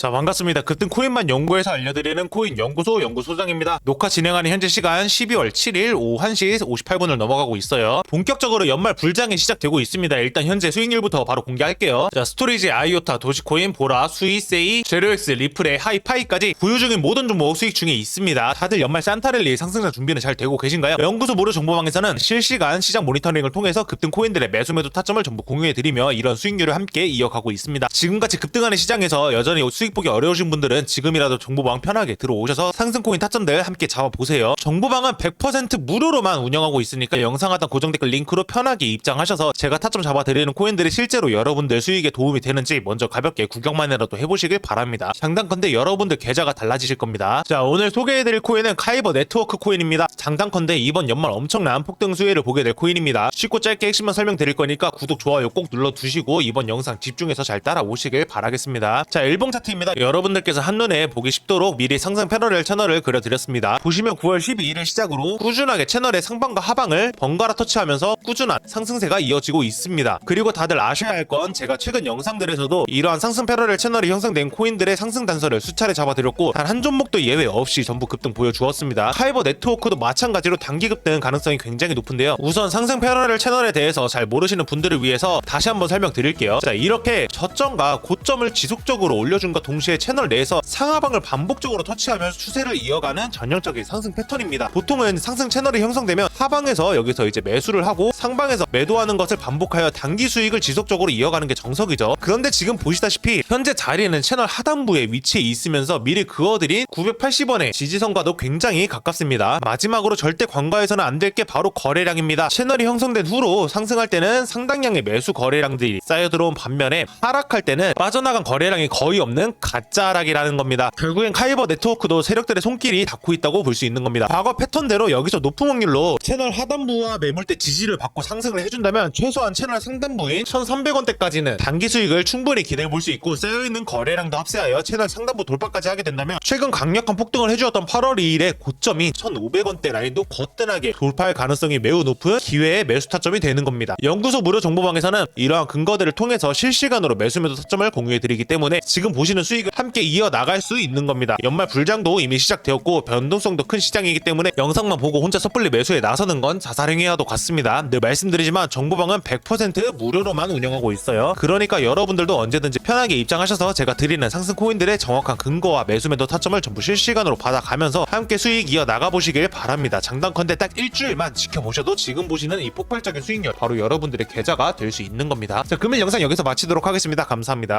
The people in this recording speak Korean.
자 반갑습니다. 급등 코인만 연구해서 알려드리는 코인 연구소 연구소장입니다. 녹화 진행하는 현재 시간 12월 7일 오후 1시 58분을 넘어가고 있어요. 본격적으로 연말 불장이 시작되고 있습니다. 일단 현재 수익률부터 바로 공개할게요. 자 스토리지, 아이오타, 도시코인, 보라, 수이, 세이, 제로엑스, 리플의 하이파이까지 보유 중인 모든 종목 수익 중에 있습니다. 다들 연말 산타랠리 상승장 준비는 잘 되고 계신가요? 연구소 무료 정보방에서는 실시간 시장 모니터링을 통해서 급등 코인들의 매수 매도 타점을 전부 공유해드리며 이런 수익률을 함께 이어가고 있습니다. 지금같이 급등하는 시장에서 여전히 수익 보기 어려우신 분들은 지금이라도 정보방 편하게 들어오셔서 상승 코인 타점들 함께 잡아보세요. 정보방은 100% 무료로만 운영하고 있으니까 영상 하단 고정 댓글 링크로 편하게 입장하셔서 제가 타점 잡아드리는 코인들이 실제로 여러분들 수익에 도움이 되는지 먼저 가볍게 구경만이라도 해보시길 바랍니다. 장단컨대 여러분들 계좌가 달라지실 겁니다. 자 오늘 소개해드릴 코인은 카이버 네트워크 코인입니다. 장단컨대 이번 연말 엄청난 폭등 수혜를 보게 될 코인입니다. 쉽고 짧게 핵심만 설명드릴 거니까 구독 좋아요 꼭 눌러두시고 이번 영상 집중해서 잘 따라오시길 바라겠습니다. 자 일봉 차트입니다. 여러분들께서 한눈에 보기 쉽도록 미리 상승 패러렐 채널을 그려드렸습니다. 보시면 9월 12일을 시작으로 꾸준하게 채널의 상방과 하방을 번갈아 터치하면서 꾸준한 상승세가 이어지고 있습니다. 그리고 다들 아셔야 할 건 제가 최근 영상들에서도 이러한 상승 패러렐 채널이 형성된 코인들의 상승 단서를 수차례 잡아드렸고 단 한 종목도 예외 없이 전부 급등 보여주었습니다. 카이버 네트워크도 마찬가지로 단기 급등 가능성이 굉장히 높은데요. 우선 상승 패러렐 채널에 대해서 잘 모르시는 분들을 위해서 다시 한번 설명드릴게요. 자 이렇게 저점과 고점을 지속적으로 올려준 과 동시에 채널 내에서 상하방을 반복적으로 터치하면서 추세를 이어가는 전형적인 상승 패턴입니다. 보통은 상승 채널이 형성되면 하방에서 여기서 이제 매수를 하고 상방에서 매도하는 것을 반복하여 단기 수익을 지속적으로 이어가는 게 정석이죠. 그런데 지금 보시다시피 현재 자리는 채널 하단부에 위치해 있으면서 미리 그어드린 980원의 지지선과도 굉장히 가깝습니다. 마지막으로 절대 관과해서는 안 될 게 바로 거래량입니다. 채널이 형성된 후로 상승할 때는 상당량의 매수 거래량들이 쌓여 들어온 반면에 하락할 때는 빠져나간 거래량이 거의 없는 가짜 하락이라는 겁니다. 결국엔 카이버 네트워크도 세력들의 손길이 닿고 있다고 볼 수 있는 겁니다. 과거 패턴대로 여기서 높은 확률로 채널 하단부와 매물대 지지를 받고 상승을 해준다면 최소한 채널 상단부인 1,300원대까지는 단기 수익을 충분히 기대해 볼 수 있고 쌓여있는 거래량도 합세하여 채널 상단부 돌파까지 하게 된다면 최근 강력한 폭등을 해주었던 8월 2일의 고점인 1,500원대 라인도 거뜬하게 돌파할 가능성이 매우 높은 기회의 매수 타점이 되는 겁니다. 연구소 무료 정보방에서는 이러한 근거들을 통해서 실시간으로 매수 매도 타점을 공유해 드리기 때문에 지금 보시 는 수익을 함께 이어 나갈 수 있는 겁니다. 연말 불장도 이미 시작되었고 변동성도 큰 시장이기 때문에 영상만 보고 혼자 섣불리 매수에 나서는 건 자살행위와도 같습니다. 늘 말씀드리지만 정보방은 100% 무료로만 운영하고 있어요. 그러니까 여러분들도 언제든지 편하게 입장하셔서 제가 드리는 상승 코인들의 정확한 근거와 매수 매도 타점을 전부 실시간으로 받아가면서 함께 수익 이어 나가 보시길 바랍니다. 장단컨대 딱 일주일만 지켜보셔도 지금 보시는 이 폭발적인 수익률 바로 여러분들의 계좌가 될 수 있는 겁니다. 자, 금일 영상 여기서 마치도록 하겠습니다. 감사합니다.